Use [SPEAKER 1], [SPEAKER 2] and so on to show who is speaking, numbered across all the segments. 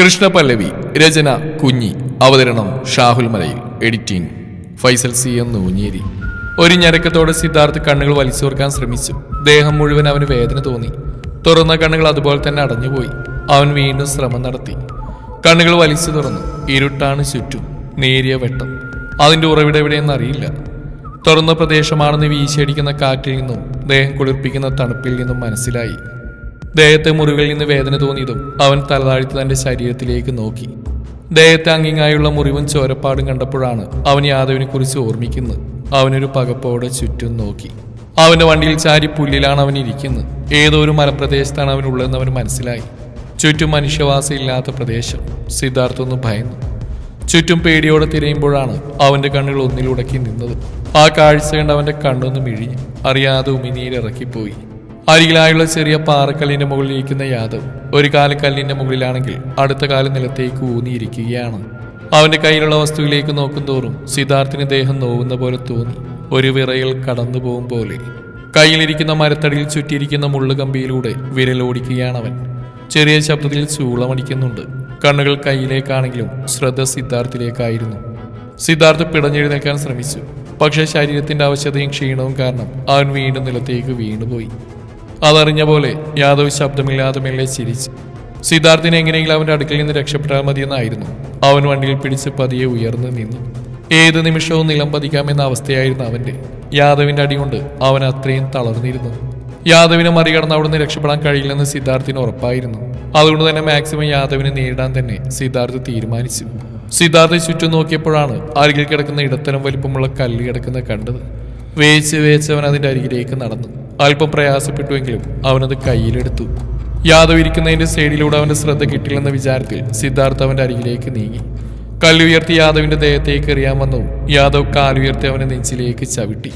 [SPEAKER 1] കൃഷ്ണപല്ലവി രചന കുഞ്ഞി അവതരണം Shahul Malayil editing Faisal C M Noonjeri. ഒരു ഞരക്കത്തോടെ സിദ്ധാർത്ഥ് കണ്ണുകൾ വലിച്ചോർക്കാൻ ശ്രമിച്ചു. ദേഹം മുഴുവൻ അവന് വേദന തോന്നി. തുറന്ന കണ്ണുകൾ അതുപോലെ തന്നെ അടഞ്ഞുപോയി. അവൻ വീണ്ടും ശ്രമം നടത്തി. കണ്ണുകൾ വലിച്ചു തുറന്നു. ഇരുട്ടാണ് ചുറ്റും. നേരിയ വെട്ടം. അതിന്റെ ഉറവിടം എവിടെയെന്ന് അറിയില്ല. തുറന്ന പ്രദേശമാണെന്ന് വീശിയടിക്കുന്ന കാറ്റിൽ നിന്നും ദേഹം കുളിർപ്പിക്കുന്ന തണുപ്പിൽ നിന്നും മനസ്സിലായി. ദേഹത്തെ മുറിവിൽ നിന്ന് വേദന തോന്നിയതും അവൻ തലതാഴ്ത്തി തന്റെ ശരീരത്തിലേക്ക് നോക്കി. ദേഹത്തെ അങ്ങിങ്ങായുള്ള മുറിവും ചോരപ്പാടും കണ്ടപ്പോഴാണ് അവൻ യാദവിനെ കുറിച്ച് ഓർമ്മിക്കുന്നത്. അവനൊരു പകപ്പോടെ ചുറ്റും നോക്കി. അവന്റെ വണ്ടിയിൽ ചാരി പുല്ലിലാണ് അവൻ ഇരിക്കുന്നത്. ഏതോ ഒരു മലപ്രദേശത്താണ് അവൻ ഉള്ളതെന്ന് അവൻ മനസ്സിലായി. ചുറ്റും മനുഷ്യവാസം ഇല്ലാത്ത പ്രദേശം. സിദ്ധാർത്ഥ ഒന്ന് ഭയന്നു. ചുറ്റും പേടിയോടെ തിരയുമ്പോഴാണ് അവന്റെ കണ്ണുകൾ ഒന്നിലുടക്കി നിന്നത്. ആ കാഴ്ച കണ്ട് അവന്റെ കണ്ണൊന്ന് മിഴിഞ്ഞ്. അറിയാതെ ഉമിനീരിറക്കിപ്പോയി. അരികിലായുള്ള ചെറിയ പാറക്കല്ലിന്റെ മുകളിൽ ഇരിക്കുന്ന യാദവ് ഒരു കാൽ കല്ലിന്റെ മുകളിലാണെങ്കിൽ അടുത്ത കാൽ നിലത്തേക്ക് ഊന്നിയിരിക്കുകയാണ്. അവന്റെ കയ്യിലുള്ള വസ്തുവിലേക്ക് നോക്കും തോറും സിദ്ധാർത്ഥിന് ദേഹം നോവുന്ന പോലെ തോന്നി. ഒരു വിറയൽ കടന്നു പോകും പോലെ. കയ്യിലിരിക്കുന്ന മരത്തടിയിൽ ചുറ്റിയിരിക്കുന്ന മുള്ളുകമ്പിയിലൂടെ വിരലോടിക്കുകയാണ് അവൻ. ചെറിയ ശബ്ദത്തിൽ ചൂളമടിക്കുന്നുണ്ട്. കണ്ണുകൾ കയ്യിലേക്കാണെങ്കിലും ശ്രദ്ധ സിദ്ധാർത്ഥിലേക്കായിരുന്നു. സിദ്ധാർത്ഥ് പിടഞ്ഞെഴുന്നേൽക്കാൻ ശ്രമിച്ചു. പക്ഷേ ശരീരത്തിന്റെ അവശതയും ക്ഷീണവും കാരണം അവൻ വീണ്ടും നിലത്തേക്ക് വീണുപോയി. അതറിഞ്ഞ പോലെ യാദവ് ശബ്ദമില്ലാതെ മെല്ലെ ചിരിച്ചു. സിദ്ധാർത്ഥിനെ എങ്ങനെയെങ്കിലും അവന്റെ അടുക്കൽ നിന്ന് രക്ഷപ്പെട്ടാൽ മതിയെന്നായിരുന്നു. അവൻ വണ്ടിയിൽ പിടിച്ച് പതിയെ ഉയർന്നു നിന്നു. ഏത് നിമിഷവും നിലം പതിക്കാമെന്ന അവസ്ഥയായിരുന്നു അവന്റെ. യാദവിന്റെ അടികൊണ്ട് അവൻ അത്രയും തളർന്നിരുന്നു. യാദവിനെ മറികടന്ന് അവിടുന്ന് രക്ഷപ്പെടാൻ കഴിയില്ലെന്ന് സിദ്ധാർത്ഥിന് ഉറപ്പായിരുന്നു. അതുകൊണ്ട് തന്നെ മാക്സിമം യാദവിനെ നേരിടാൻ തന്നെ സിദ്ധാർത്ഥ് തീരുമാനിച്ചു. സിദ്ധാർത്ഥ ചുറ്റും നോക്കിയപ്പോഴാണ് അരികിൽ കിടക്കുന്ന ഇടത്തരം വലിപ്പമുള്ള കല്ല് കിടക്കുന്നത് കണ്ടത്. വേച്ച് വേച്ച് അവൻ അതിന്റെ അരികിലേക്ക് നടന്നു. അല്പം പ്രയാസപ്പെട്ടുവെങ്കിലും അവനത് കയ്യിലെടുത്തു. യാദവ് ഇരിക്കുന്നതിന്റെ സൈഡിലൂടെ അവന്റെ ശ്രദ്ധ കിട്ടില്ലെന്ന വിചാരത്തിൽ സിദ്ധാർത്ഥ അവന്റെ അരികിലേക്ക് നീങ്ങി. കല്ലുയർത്തി യാദവിന്റെ ദേഹത്തേക്ക് എറിയാൻ വന്നു യാദവ് കാലുയർത്തി അവനെ നെഞ്ചിലേക്ക് ചവിട്ടി.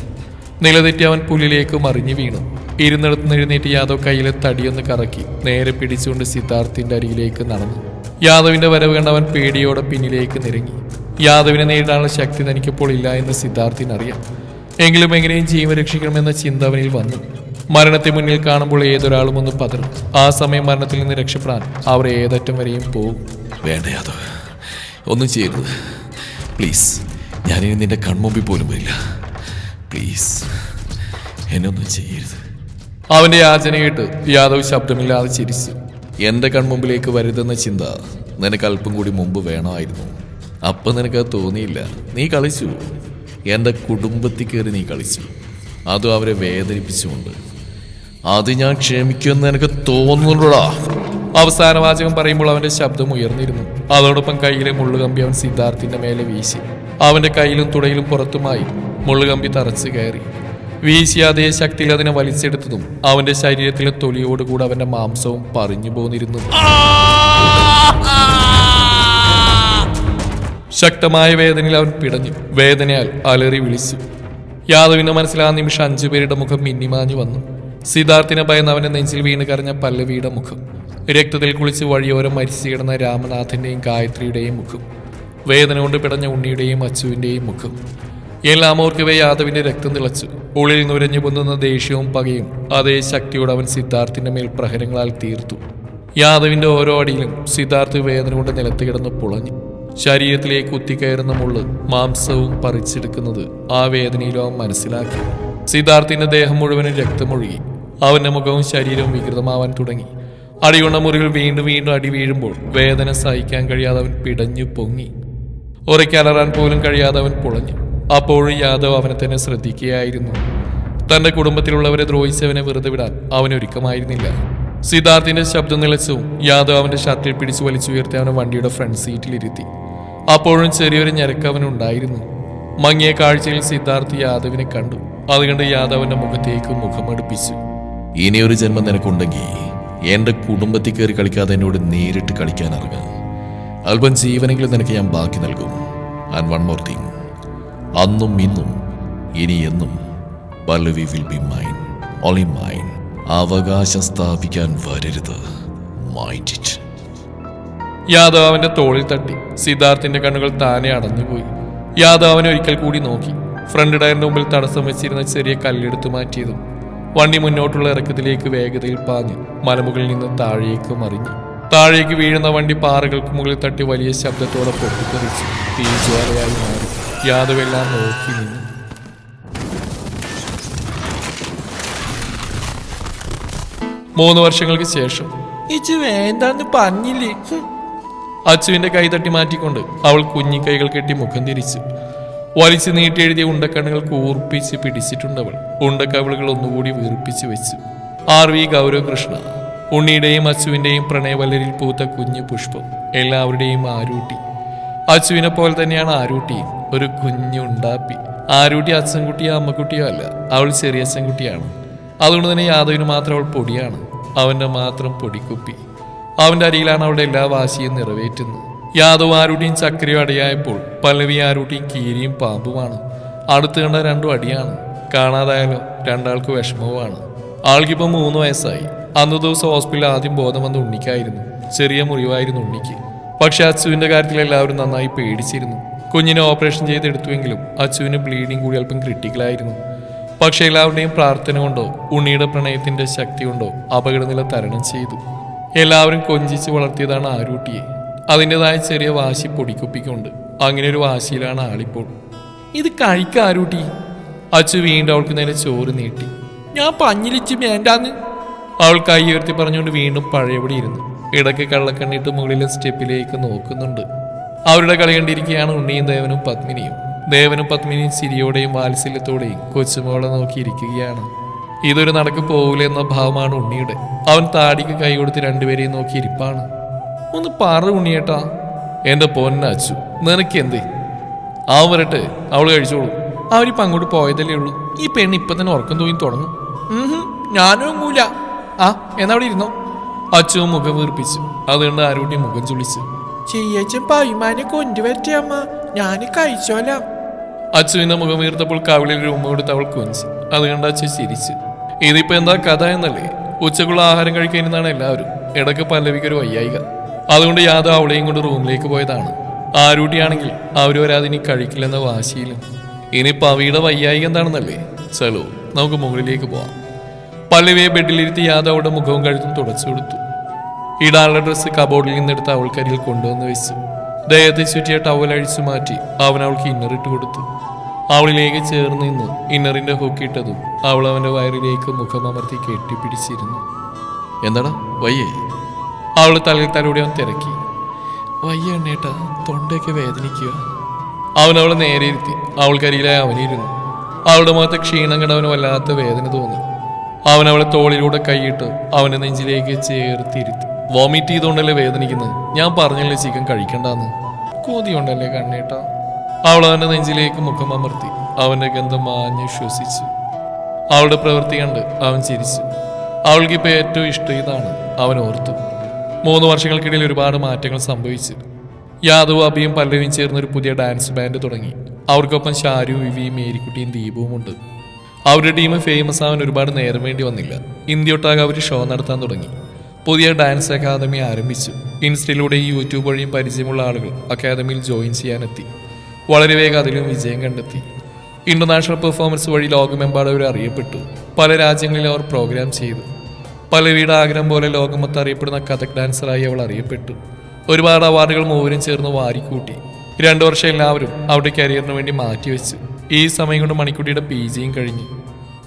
[SPEAKER 1] നിലതെറ്റി അവൻ പുല്ലിലേക്ക് മറിഞ്ഞു വീണു. ഇരുന്നിടത്ത് എഴുന്നേറ്റ് യാദവ് കയ്യിലെ തടിയൊന്ന് കറക്കി നേരെ പിടിച്ചുകൊണ്ട് സിദ്ധാർത്ഥിന്റെ അരികിലേക്ക് നടന്നു. യാദവിന്റെ വരവ് കണ്ട് അവൻ പേടിയോടെ പിന്നിലേക്ക് നിരങ്ങി. യാദവിനെ നേരിടാനുള്ള ശക്തി തനിക്കിപ്പോൾ ഇല്ല എന്ന് സിദ്ധാർത്ഥിനറിയാം. എങ്കിലും എങ്ങനെയും ജീവൻ രക്ഷിക്കണമെന്ന ചിന്ത അവനിൽ വന്നു. മരണത്തെ മുന്നിൽ കാണുമ്പോൾ ഏതൊരാളും ഒന്ന് പതറും. ആ സമയം മരണത്തിൽ നിന്ന് രക്ഷപ്പെടാൻ അവർ ഏതറ്റം വരെയും പോകും.
[SPEAKER 2] വേണ്ട യാദവ് ഒന്നും ചെയ്യരുത്. പ്ലീസ് ഞാനിനി നിന്റെ കൺമുമ്പിൽ പോലും വരില്ല. പ്ലീസ് എന്നൊന്നും ചെയ്യരുത്.
[SPEAKER 1] അവന്റെ യാചന കേട്ട് യാദവ് ശബ്ദമില്ലാതെ ചിരിച്ചു.
[SPEAKER 2] എന്റെ കൺമുമ്പിലേക്ക് വരുതെന്ന ചിന്ത നിനക്ക് അല്പം കൂടി മുമ്പ് വേണമായിരുന്നു. അപ്പം നിനക്കത് തോന്നിയില്ല. നീ കളിച്ചു. എന്റെ കുടുംബത്തിൽ കയറി നീ കളിച്ചു. അതും അവരെ വേദനിപ്പിച്ചുകൊണ്ട്. അത് ഞാൻ ക്ഷമിക്കുമെന്ന് എനിക്ക് തോന്നുന്നുണ്ടോടാ?
[SPEAKER 1] അവസാന വാചകം പറയുമ്പോൾ അവന്റെ ശബ്ദം ഉയർന്നിരുന്നു. അതോടൊപ്പം കയ്യിലെ മുള്ളുകമ്പി അവൻ സിദ്ധാർത്ഥിന്റെ മേലെ വീശി. അവന്റെ കയ്യിലും തുടയിലും പുറത്തുമായി മുള്ളുകമ്പി തറച്ചു കയറി. വീശി അതേ ശക്തിയിൽ അതിനെ വലിച്ചെടുത്തതും അവന്റെ ശരീരത്തിലെ തൊലിയോടുകൂടെ അവന്റെ മാംസവും പറഞ്ഞു പോന്നിരുന്നു ശക്തമായ വേദനയിൽ അവൻ പിടഞ്ഞു. വേദനയാൽ അലറി വിളിച്ചു. യാദവിന്റെ മനസ്സിൽ ആ നിമിഷം അഞ്ചുപേരുടെ മുഖം മിന്നിമാഞ്ഞു വന്നു. സിദ്ധാർത്ഥിനെ ഭയന്ന് അവന്റെ നെഞ്ചിൽ വീണ് കരഞ്ഞ പല്ലവിയുടെ മുഖം. രക്തത്തിൽ കുളിച്ച് വഴിയോരം മരിച്ചു കിടന്ന രാമനാഥന്റെയും ഗായത്രിയുടെയും മുഖം. വേദന കൊണ്ട് പിടഞ്ഞ ഉണ്ണിയുടെയും അച്ചുവിന്റെയും മുഖം. എല്ലാം ഓർക്കവേ യാദവിന്റെ രക്തം തിളച്ചു. ഉള്ളിൽ നുരഞ്ഞു പൊന്നുന്ന ദേഷ്യവും പകയും അതേ ശക്തിയോട് അവൻ സിദ്ധാർത്ഥിന്റെ മേൽ പ്രഹരങ്ങളാൽ തീർത്തു. യാദവിന്റെ ഓരോ അടിയിലും സിദ്ധാർത്ഥ് വേദന കൊണ്ട് നിലത്ത് കിടന്ന് പുളഞ്ഞു. ശരീരത്തിലേക്ക് കുത്തിക്കയറുന്ന മുള്ള് മാംസവും പറിച്ചെടുക്കുന്നത് ആ വേദനയിലും അവൻ മനസ്സിലാക്കി. സിദ്ധാർത്ഥിന്റെ ദേഹം മുഴുവനും രക്തമൊഴുകി. അവന്റെ മുഖവും ശരീരവും വികൃതമാവാൻ തുടങ്ങി. അടിയുള്ള മുറികൾ വീണ്ടും വീണ്ടും അടി വീഴുമ്പോൾ വേദന സഹിക്കാൻ കഴിയാതെ അവൻ പിടഞ്ഞു പൊങ്ങി. ഉറയ്ക്കലറാൻ പോലും കഴിയാതെ അവൻ പൊളഞ്ഞു. അപ്പോഴും യാദവ് അവനെ തന്നെ ശ്രദ്ധിക്കുകയായിരുന്നു. തന്റെ കുടുംബത്തിലുള്ളവരെ ദ്രോഹിച്ചവനെ വെറുതെ വിടാൻ അവൻ ഒരുക്കമായിരുന്നില്ല സിദ്ധാർത്ഥിന്റെ ശബ്ദം നിലച്ചു യാദവ് അവന്റെ ഷർട്ടിൽ പിടിച്ചു വലിച്ചുയർത്തി അവനെ വണ്ടിയുടെ ഫ്രണ്ട് സീറ്റിലിരുത്തി അപ്പോഴും ചെറിയൊരു ഞരക്ക് അവനുണ്ടായിരുന്നു മങ്ങിയ കാഴ്ചയിൽ സിദ്ധാർത്ഥ് യാദവിനെ കണ്ടു. അതുകൊണ്ട് യാദവന്റെ മുഖത്തേക്ക് മുഖമടുപ്പിച്ചു.
[SPEAKER 2] ഇനിയൊരു ജന്മം നിനക്കുണ്ടെങ്കിൽ എന്റെ കുടുംബത്തിൽ കയറി കളിക്കാതെ എന്നോട് നേരിട്ട് കളിക്കാൻ ഇറങ്ങുക അല്പം ജീവനെങ്കിലും നിനക്ക് ഞാൻ ബാക്കി നൽകും. ആൻഡ് വൺ മോർ തിങ് അന്നും ഇന്നും ഇനി എന്നും Pallavi will be mine only mine അവകാശം സ്ഥാപിക്കാൻ വരരുത്
[SPEAKER 1] യാദവ് അവന്റെ തോളിൽ തട്ടി. സിദ്ധാർത്ഥിന്റെ കണ്ണുകൾ താനെ അടഞ്ഞുപോയി. യാദവ് അവനെ ഒരിക്കൽ കൂടി നോക്കി. ഫ്രണ്ട് ടയറിന്റെ മുമ്പിൽ തടസ്സം വെച്ചിരുന്ന ചെറിയ കല്ലെടുത്ത് മാറ്റിയതും വണ്ടി മുന്നോട്ടുള്ള ഇറക്കത്തിലേക്ക് വേഗതയിൽ പാഞ്ഞ് മലമുകളിൽ നിന്ന് താഴേക്ക് മറിഞ്ഞു. താഴേക്ക് വീഴുന്ന വണ്ടി പാറകൾക്ക് മുകളിൽ തട്ടി വലിയ ശബ്ദത്തോടെ പൊട്ടിത്തെറിച്ച്. തീജ്വാലയായി മാറി. യാദവ് എല്ലാം നോക്കി നിന്നു. മൂന്ന് വർഷങ്ങൾക്ക് ശേഷം. ഇച്ച് വേണ്ടാന്ന് പറഞ്ഞില്ലേ. അച്ചുവിന്റെ കൈ തട്ടി മാറ്റിക്കൊണ്ട് അവൾ കുഞ്ഞി കൈകൾ കെട്ടി മുഖം തിരിച്ചു. വലിച്ചു നീട്ടിയെഴുതിയ ഉണ്ടക്കണ്ണുകൾ കൂർപ്പിച്ച് പിടിച്ചിട്ടുണ്ടവൾ ഉണ്ടക്കവിളുകൾ ഒന്നുകൂടി വീർപ്പിച്ച് വെച്ചു. ആർ വി ഗൗരവകൃഷ്ണ ഉണ്ണിയുടെയും അച്ചുവിന്റെയും പ്രണയവല്ലരിൽ പൂത്ത കുഞ്ഞു പുഷ്പം എല്ലാവരുടെയും ആരൂട്ടി. അച്ചുവിനെ പോലെ തന്നെയാണ് ആരൂട്ടിയും. ഒരു കുഞ്ഞു ഉണ്ടാപ്പി. ആരൂട്ടി അച്ഛൻകുട്ടിയോ അമ്മക്കുട്ടിയോ അല്ല അവൾ ചെറിയ അച്ഛൻകുട്ടിയാണ്. അതുകൊണ്ട് തന്നെ യാദവിന് മാത്രം അവൾ പൊടിയാണ്. അവന്റെ മാത്രം പൊടിക്കുപ്പി. അവന്റെ അരിയിലാണ് അവളുടെ എല്ലാ വാശിയും നിറവേറ്റുന്നത്. യാദവ് ആരുടെയും ചക്രിയും അടിയായപ്പോൾ പല്ലവി ആരുടെയും കീരിയും പാമ്പുമാണ്. അടുത്ത് കണ്ട രണ്ടും അടിയാണ്. കാണാതായാലോ രണ്ടാൾക്ക് വിഷമവുമാണ്. ആൾക്കിപ്പോൾ മൂന്ന് വയസ്സായി. അന്ന് ദിവസം ഹോസ്പിറ്റലിൽ ആദ്യം ബോധം വന്ന ഉണ്ണിക്കായിരുന്നു. ചെറിയ മുറിവായിരുന്നു ഉണ്ണിക്ക്. പക്ഷെ അച്ചുവിന്റെ കാര്യത്തിൽ എല്ലാവരും നന്നായി പേടിച്ചിരുന്നു. കുഞ്ഞിനെ ഓപ്പറേഷൻ ചെയ്തെടുത്തുവെങ്കിലും അച്ചുവിന് ബ്ലീഡിംഗ് കൂടി അല്പം ക്രിട്ടിക്കലായിരുന്നു. പക്ഷെ എല്ലാവരുടെയും പ്രാർത്ഥന കൊണ്ടോ ഉണ്ണിയുടെ പ്രണയത്തിന്റെ ശക്തി കൊണ്ടോ അപകടനില തരണം ചെയ്തു. എല്ലാവരും കൊഞ്ചിച്ച് വളർത്തിയതാണ് ആരൂട്ടിയെ അതിന്റെതായ ചെറിയ വാശി പൊടിക്കുപ്പിക്കുണ്ട് അങ്ങനെ ഒരു വാശിയിലാണ് ആളിപ്പോൾ. ഇത് കഴിക്ക ആരൂട്ടി അച്ചു വീണ്ടും അവൾക്ക് നേരെ ചോറ് നീട്ടി. ഞാൻ പഞ്ഞിലിച്ച് വേണ്ടാന്ന് അവൾ കൈ ഉയർത്തി പറഞ്ഞുകൊണ്ട് വീണ്ടും പഴയപടി ഇരുന്നു. ഇടയ്ക്ക് കള്ളക്കണ്ണിട്ട് മുകളിലെ സ്റ്റെപ്പിലേക്ക് നോക്കുന്നുണ്ട്. അവരുടെ കളി കണ്ടിരിക്കുകയാണ് ഉണ്ണിയും ദേവനും പത്മിനിയും. ദേവനും പത്മിനിയും ചിരിയോടെയും വാത്സല്യത്തോടെയും കൊച്ചുമോളെ നോക്കിയിരിക്കുകയാണ്. ഇതൊരു നടക്ക് പോകില്ല എന്ന ഭാവമാണ് ഉണ്ണിയുടെ. അവൻ താടിക്ക് കൈ കൊടുത്ത് രണ്ടുപേരെയും നോക്കി ഇരിപ്പാണ്. ഒന്ന് പറ ഉണ്ണിയേട്ടാ. എന്റെ പൊന്നച്ചു നിനക്ക് എന്തേ ആ വരട്ടെ അവൾ കഴിച്ചോളൂ. അവരിപ്പോ അങ്ങോട്ട് പോയതല്ലേ ഉള്ളൂ. ഈ പെണ്ണ് ഇപ്പൊ തന്നെ ഉറക്കം തോന്നി തുടങ്ങും. ഞാനും ഒങ്ങൂല ആ എന്നാ അവിടെ ഇരുന്നോ. അച്ചു മുഖം വീർപ്പിച്ചു. അതുകൊണ്ട് ആരോട്ടി മുഖം ചുളിച്ചു. ചെയ്യച്ചൻ പൈമാനെ കൊണ്ടുവരട്ടെ അമ്മ. ഞാൻ കഴിച്ചോലാം. അച്ചുവിന്റെ മുഖം വീർത്തപ്പോൾ കവിളിൽ രൂപ കൊടുത്ത് അവൾ കുഞ്ചി അത് കണ്ട് അച്ചു ചിരിച്ചു. ഇതിപ്പോ എന്താ കഥ എന്നല്ലേ? ഉച്ചക്കുള്ള ആഹാരം കഴിക്കാനെന്നാണ് എല്ലാവരും. ഇടയ്ക്ക് പല്ലവിക്ക് ഒരു വയ്യായിക. അതുകൊണ്ട് യാദവ് അവളെയും കൊണ്ട് റൂമിലേക്ക് പോയതാണ്. ആരൂട്ടിയാണെങ്കിൽ അവർ വരാതിനി കഴിക്കില്ലെന്ന വാശിയിലും ഇനി പവിയുടെ വയ്യായിക എന്താണെന്നല്ലേ? ചലോ നമുക്ക് മുകളിലേക്ക് പോവാം. പല്ലവിയെ ബെഡിലിരുത്തി യാദവ് അവളുടെ മുഖവും കഴുത്തും തുടച്ചു കൊടുത്തു. ഇടാളുടെ ഡ്രസ്സ് കബോർഡിൽ നിന്നെടുത്ത് അവൾക്കരിയിൽ കൊണ്ടുവന്ന് വെച്ചു. ദേഹത്തെ ചുറ്റിയ ടവൽ അഴിച്ചു മാറ്റി അവൻ അവൾക്ക് ഇന്നറിട്ട് കൊടുത്തു. അവളിലേക്ക് ചേർന്ന് നിന്ന് ഇന്നറിന്റെ ഹുക്കിട്ടതും അവൾ അവന്റെ വയറിലേക്ക് മുഖമമർത്തി കെട്ടിപ്പിടിച്ചിരുന്നു.
[SPEAKER 2] എന്താടാ? വയ്യേ.
[SPEAKER 1] അവൾ തലയിൽ അവൻ തിരക്കി. വയ്യ എണ്ണേട്ടാ തൊണ്ടയൊക്കെ വേദനിക്കുക അവൻ അവളെ നേരെ ഇരുത്തി. അവൾക്കരികിലായി അവനിരുന്നു അവളുടെ മുഖത്തെ ക്ഷീണം കണ്ട് അവന് വല്ലാത്ത വേദന തോന്നി. അവൻ അവളെ തോളിലൂടെ കൈയിട്ട് അവന്റെ നെഞ്ചിലേക്ക് ചേർത്തിരുത്തി. വോമിറ്റ് ചെയ്തുകൊണ്ടല്ലേ വേദനിക്കുന്നത്? ഞാൻ പറഞ്ഞല്ലേ ചിക്കൻ കഴിക്കണ്ടെന്ന്? കൊതിയുണ്ടല്ലേ കണ്ണേട്ടാ. അവൾ അവന്റെ നെഞ്ചിലേക്ക് മുഖം അമർത്തി. അവന്റെ ഗന്ധം മാഞ്ഞ് ശ്വസിച്ചു. അവളുടെ പ്രവൃത്തി കണ്ട് അവൻ ചിരിച്ചു. അവൾക്ക് ഇപ്പൊ ഏറ്റവും ഇഷ്ടം ഇതാണ് അവൻ ഓർത്തു. മൂന്ന് വർഷങ്ങൾക്കിടയിൽ ഒരുപാട് മാറ്റങ്ങൾ സംഭവിച്ചു. യാദവും അബിയും പല്ലവിയും ചേർന്ന് ഒരു പുതിയ ഡാൻസ് ബാൻഡ് തുടങ്ങി. അവർക്കൊപ്പം ഷാരു വിവിയും മേരിക്കുട്ടിയും ദീപവും ഉണ്ട്. അവരുടെ ടീം ഫേമസ് ആവാൻ ഒരുപാട് നേരം വേണ്ടി വന്നില്ല. ഇന്ത്യയൊട്ടാകെ അവർ ഷോ നടത്താൻ തുടങ്ങി. പുതിയ ഡാൻസ് അക്കാദമി ആരംഭിച്ചു. ഇൻസ്റ്റയിലൂടെയും യൂട്യൂബ് വഴിയും പരിചയമുള്ള ആളുകൾ അക്കാദമിയിൽ ജോയിൻ ചെയ്യാനെത്തി. വളരെ വേഗം അതിലും വിജയം കണ്ടെത്തി. ഇന്റർനാഷണൽ പെർഫോമൻസ് വഴി ലോകമെമ്പാടും അവർ അറിയപ്പെട്ടു. പല രാജ്യങ്ങളിൽ അവർ പ്രോഗ്രാം ചെയ്തു. പലരുടെ ആഗ്രഹം പോലെ ലോകമൊത്ത് അറിയപ്പെടുന്ന കഥക് ഡാൻസറായി അവൾ അറിയപ്പെട്ടു. ഒരുപാട് അവാർഡുകൾ മൂവരും ചേർന്ന് വാരിക്കൂട്ടി. രണ്ടു വർഷം എല്ലാവരും അവരുടെ കരിയറിന് വേണ്ടി മാറ്റിവെച്ചു. ഈ സമയം കൊണ്ട് മണിക്കുട്ടിയുടെ പി ജിയും കഴിഞ്ഞു.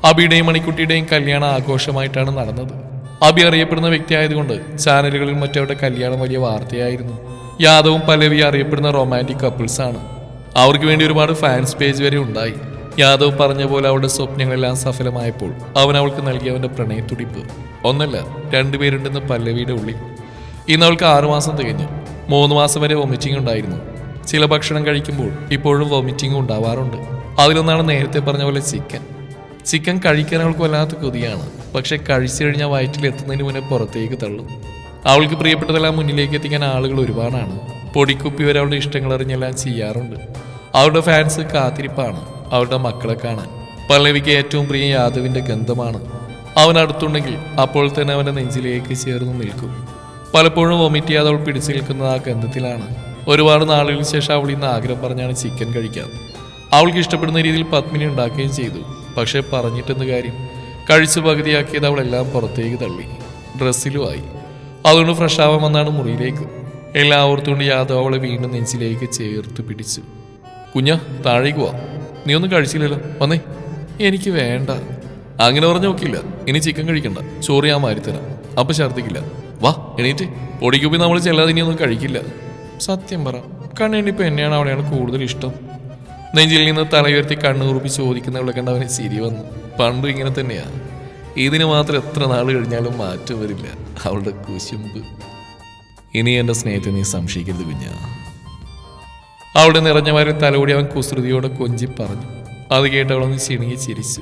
[SPEAKER 1] അബിയുടെയും മണിക്കുട്ടിയുടെയും കല്യാണം ആഘോഷമായിട്ടാണ് നടന്നത്. അബി അറിയപ്പെടുന്ന വ്യക്തിയായതുകൊണ്ട് ചാനലുകളിൽ മറ്റവരുടെ കല്യാണം വലിയ വാർത്തയായിരുന്നു. യാദവും പല്ലവി അറിയപ്പെടുന്ന റൊമാന്റിക് കപ്പിൾസ് ആണ്. അവർക്ക് വേണ്ടി ഒരുപാട് ഫാൻസ് പേജ് വരെ ഉണ്ടായി. യാദവ് പറഞ്ഞ പോലെ അവളുടെ സ്വപ്നങ്ങളെല്ലാം സഫലമായപ്പോൾ അവൻ അവൾക്ക് നൽകിയ അവന്റെ പ്രണയത്തുടിപ്പ് ഒന്നല്ല രണ്ടുപേരുണ്ടെന്ന് പല്ലവിയുടെ ഉള്ളിൽ. ഇന്ന് അവൾക്ക് ആറുമാസം തികഞ്ഞു. മൂന്ന് മാസം വരെ വൊമിറ്റിംഗ് ഉണ്ടായിരുന്നു. ചില ഭക്ഷണം കഴിക്കുമ്പോൾ ഇപ്പോഴും വൊമിറ്റിംഗ് ഉണ്ടാവാറുണ്ട്. അതിലൊന്നാണ് നേരത്തെ പറഞ്ഞ പോലെ ചിക്കൻ. ചിക്കൻ കഴിക്കാൻ അവൾക്ക് വല്ലാത്ത കൊതിയാണ്. പക്ഷെ കഴിച്ചു കഴിഞ്ഞാൽ വയറ്റിൽ എത്തുന്നതിന് മുന്നേ പുറത്തേക്ക് തള്ളും. അവൾക്ക് പ്രിയപ്പെട്ടതെല്ലാം മുന്നിലേക്ക് എത്തിക്കാൻ ആളുകൾ ഒരുപാടാണ്. പൊടിക്കുപ്പി വരെ അവളുടെ ഇഷ്ടങ്ങൾ അറിഞ്ഞെല്ലാം ചെയ്യാറുണ്ട്. അവളുടെ ഫാൻസ് കാത്തിരിപ്പാണ്. അവളുടെ മക്കളെ കാണാൻ. പല്ലവിക്ക് ഏറ്റവും പ്രിയ യാദവിന്റെ ഗന്ധമാണ്. അവൻ അടുത്തുണ്ടെങ്കിൽ അപ്പോൾ തന്നെ അവന്റെ നെഞ്ചിലേക്ക് ചേർന്ന് നിൽക്കും. പലപ്പോഴും വൊമിറ്റ് ചെയ്യാതെ അവൾ പിടിച്ചു നിൽക്കുന്നത് ആ ഗന്ധത്തിലാണ്. ഒരുപാട് നാളുകൾക്ക് ശേഷം അവൾ ഇന്ന് ആഗ്രഹം പറഞ്ഞാണ് ചിക്കൻ കഴിക്കാൻ. അവൾക്ക് ഇഷ്ടപ്പെടുന്ന രീതിയിൽ പത്മിനി ഉണ്ടാക്കുകയും ചെയ്തു. പക്ഷെ പറഞ്ഞിട്ടെന്ത് കാര്യം? കഴിച്ചു പകുതിയാക്കിയത് അവളെല്ലാം പുറത്തേക്ക് തള്ളി. ഡ്രസ്സിലുമായി. അതുകൊണ്ട് ഫ്രഷ് ആവാൻ വന്നാണ് മുറിയിലേക്ക്. എല്ലാം ഓർത്തുകൊണ്ട് യാദവ് അവളെ വീണ്ടും നെഞ്ചിലേക്ക് ചേർത്ത് പിടിച്ചു. കുഞ്ഞ താഴേക്ക് വാ. നീ ഒന്നും കഴിച്ചില്ലല്ലോ. വന്നേ. എനിക്ക് വേണ്ട. അങ്ങനെ പറഞ്ഞു നോക്കില്ല ഇനി ചിക്കൻ കഴിക്കണ്ട. ചോറ് ഞാൻ മാറിത്തരാം അപ്പൊ ഛർദ്ദിക്കില്ല. വാ എണീറ്റ്. പൊടിക്കുപ്പി നമ്മൾ ചെല്ലാതെ ഇനിയൊന്നും കഴിക്കില്ല. സത്യം പറ. കണ്ണിപ്പോ എന്നെയാണ് അവിടെയാണ് കൂടുതൽ ഇഷ്ടം. നെഞ്ചിൽ നിന്ന് തലയുയർത്തി കണ്ണുറുപ്പി ചോദിക്കുന്നവളെ കണ്ട് അവന് ചിരി വന്നു. പണ്ട് ഇങ്ങനെ തന്നെയാണ് ഇതിന് മാത്രം എത്ര നാൾ കഴിഞ്ഞാലും മാറ്റം വരില്ല. അവളുടെ കുശുമ്പ്. ഇനി എന്റെ സ്നേഹത്തെ നീ സംശയിക്കരുത് കുഞ്ഞ. അവളുടെ നിറഞ്ഞ വരെ തലോടി അവൻ കുസൃതിയോടെ കൊഞ്ചി പറഞ്ഞു. അത് കേട്ട് അവളൊന്ന് ചിണുങ്ങി ചിരിച്ചു.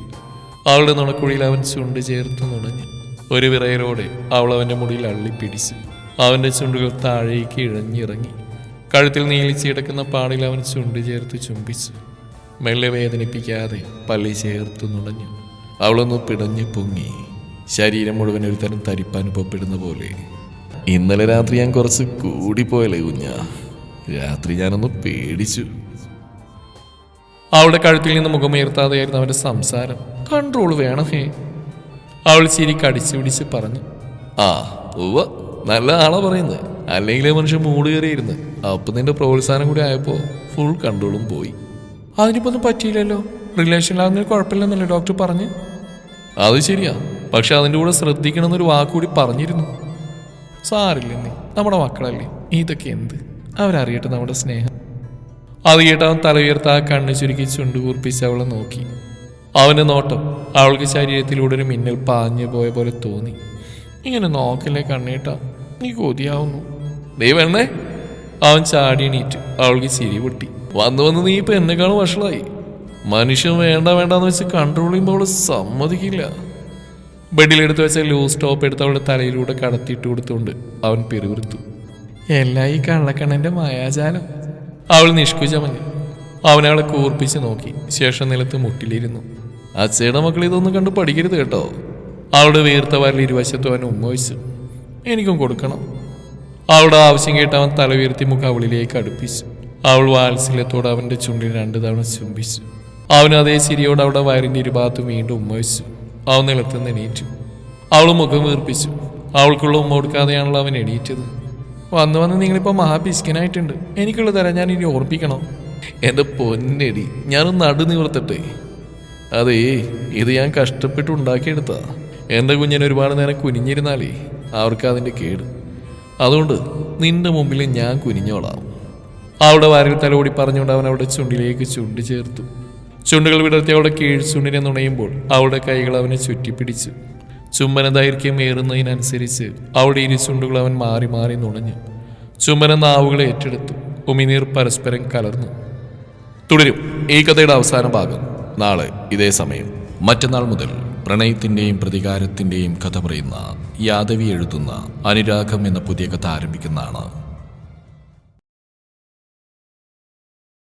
[SPEAKER 1] അവളുടെ നുണക്കുഴിയിൽ അവൻ ചുണ്ട് ചേർത്ത് നുണഞ്ഞു. ഒരു വിറയലോടെ അവൾ അവന്റെ മുടിയിൽ അള്ളിപ്പിടിച്ചു. അവന്റെ ചുണ്ടുകൾ താഴേക്ക് ഇഴഞ്ഞിറങ്ങി. കഴുത്തിൽ നീലിച്ച് കിടക്കുന്ന പാടിൽ അവൻ ചുണ്ട് ചേർത്ത് ചുംബിച്ചു. മെല്ലെ വേദനിപ്പിക്കാതെ പള്ളി ചേർത്ത് നുണഞ്ഞു. അവളൊന്ന് പിടഞ്ഞു പൊങ്ങി. ശരീരം മുഴുവൻ ഒരു തരം തരിപ്പനുഭവപ്പെടുന്ന പോലെ. ഇന്നലെ രാത്രി ഞാൻ കുറച്ച് കൂടിപ്പോയല്ലേ കുഞ്ഞ? രാത്രി ഞാനൊന്ന് പേടിച്ചു. അവളുടെ കഴുത്തിൽ നിന്ന് മുഖമുയർത്താതെയായിരുന്നു അവന്റെ സംസാരം. കൺട്രോൾ വേണം ഹേ അവൾ ചിരി കടിച്ചു പിടിച്ച് പറഞ്ഞു. ആ ഉവ നല്ല ആളാ പറയുന്നത് അല്ലെങ്കിലേ മനുഷ്യൻ മൂട് കയറിയിരുന്ന്. അപ്പൊ നിന്റെ പ്രോത്സാഹനം കൂടി ആയപ്പോൾ ഫുൾ കൺട്രോളും പോയി. അതിനിപ്പോ ഒന്നും പറ്റിയില്ലല്ലോ റിലേഷനിലാകുന്നതിൽ കുഴപ്പമില്ലെന്നല്ലേ ഡോക്ടർ പറഞ്ഞു? അത് ശരിയാ. പക്ഷെ അതിന്റെ കൂടെ ശ്രദ്ധിക്കണമെന്നൊരു വാക്കുകൂടി പറഞ്ഞിരുന്നു. സാറില്ലെന്നേ നമ്മുടെ മക്കളല്ലേ? ഇതൊക്കെ എന്ത്? അവരറിയട്ടെ നമ്മുടെ സ്നേഹം. അത് കേട്ട് അവൻ തല ഉയർത്ത് ആ കണ്ണ് ചുരുക്കി ചുണ്ടുകൂർപ്പിച്ച് അവളെ നോക്കി. അവന്റെ നോട്ടം അവൾക്ക് ശരീരത്തിലൂടെ ഒരു മിന്നൽ പാഞ്ഞു പോയ പോലെ തോന്നി. ഇങ്ങനെ നോക്കല്ലേ കണ്ണേട്ടാ നീ കൊതിയാവുന്നു. ദേ വേണേ അവൻ ചാടി എണീറ്റു അവൾക്ക് ചിരി പൊട്ടി. വന്നു വന്ന് നീ ഇപ്പൊ എന്നെക്കാളും വഷളായി. മനുഷ്യൻ വേണ്ട വേണ്ടെന്ന് വെച്ച് കൺട്രോൾ ചെയ്യുമ്പോൾ അവൾ സമ്മതിക്കില്ല. ബെഡിലെടുത്ത് വെച്ച ലൂസ് ടോപ്പ് എടുത്ത് അവളുടെ തലയിലൂടെ കടത്തിയിട്ട് കൊടുത്തുകൊണ്ട് അവൻ പിറുവിറുത്തു എല്ലാ ഈ കള്ളക്കണ്ണന്റെ മായാജാലം. അവൾ നിഷ്കുചമഞ്ഞു. അവൻ അവളെ കൂർപ്പിച്ച് നോക്കി. ശേഷം നിലത്ത് മുട്ടിലിരുന്നു. അച്ഛയുടെ മക്കൾ ഇതൊന്നും കണ്ട് പഠിക്കരുത് കേട്ടോ. അവളുടെ വീർത്ത വരൽ ഇരുവശത്തും അവൻ ഉമ്മ വെച്ചു. എനിക്കും കൊടുക്കണം. അവളുടെ ആവശ്യം കേട്ട് അവൻ തല ഉയർത്തി മുഖം അവളിലേക്ക് അടുപ്പിച്ചു. അവൾ വാത്സല്യത്തോടെ അവന്റെ ചുണ്ടിൽ രണ്ടു തവണ ചുംബിച്ചു. അവൻ അതേ ചിരിയോട് അവളുടെ വയറിന്റെ ഇരുഭാഗത്തും വീണ്ടും ഉമ്മ വെച്ചു. അവൻ നിലത്തുനിന്ന് എണീറ്റു. അവൾ മുഖം വീർപ്പിച്ചു. അവൾക്കുള്ള ഉമ്മ കൊടുക്കാതെയാണല്ലോ അവൻ എണീറ്റത്. വന്ന് വന്ന് നിങ്ങളിപ്പോ മഹാപിസ്കനായിട്ടുണ്ട് എനിക്കുള്ള തരാൻ ഞാൻ ഇനി ഓർപ്പിക്കണോ. എന്റെ പൊന്നടി ഞാനൊന്ന് നടു നിവർത്തട്ടെ. അതേ ഇത് ഞാൻ കഷ്ടപ്പെട്ട് ഉണ്ടാക്കിയെടുത്താ എന്റെ കുഞ്ഞിന് ഒരുപാട് നേരം കുനിഞ്ഞിരുന്നാലേ അവർക്ക് അതിന്റെ കേട്. അതുകൊണ്ട് നിന്റെ മുമ്പിൽ ഞാൻ കുനിഞ്ഞോളാം. അവളുടെ വാരിൽ തലോടി പറഞ്ഞുകൊണ്ട് അവൻ അവളുടെ ചുണ്ടിലേക്ക് ചുണ്ട് ചേർത്തു. ചുണ്ടുകൾ വിടർത്തി അവളുടെ കീഴ് ചുണ്ടിനെ നുണയുമ്പോൾ അവളുടെ കൈകൾ അവനെ ചുറ്റിപ്പിടിച്ചു. ചുംബന ദൈർഘ്യം ഏറുന്നതിനനുസരിച്ച് അവളുടെ ഇരു ചുണ്ടുകൾ അവൻ മാറി മാറി നുണഞ്ഞു. ചുംബന നാവുകളെ ഏറ്റെടുത്തു. ഉമിനീർ പരസ്പരം കലർന്നു. തുടരും. ഈ കഥയുടെ അവസാന ഭാഗം നാളെ ഇതേ സമയം. മറ്റന്നാൾ മുതൽ. പ്രണയത്തിന്റെയും പ്രതികാരത്തിന്റെയും കഥ പറയുന്ന യാദവി എഴുതുന്ന അനുരാഗം എന്ന പുതിയ കഥ ആരംഭിക്കുന്നതാണ്.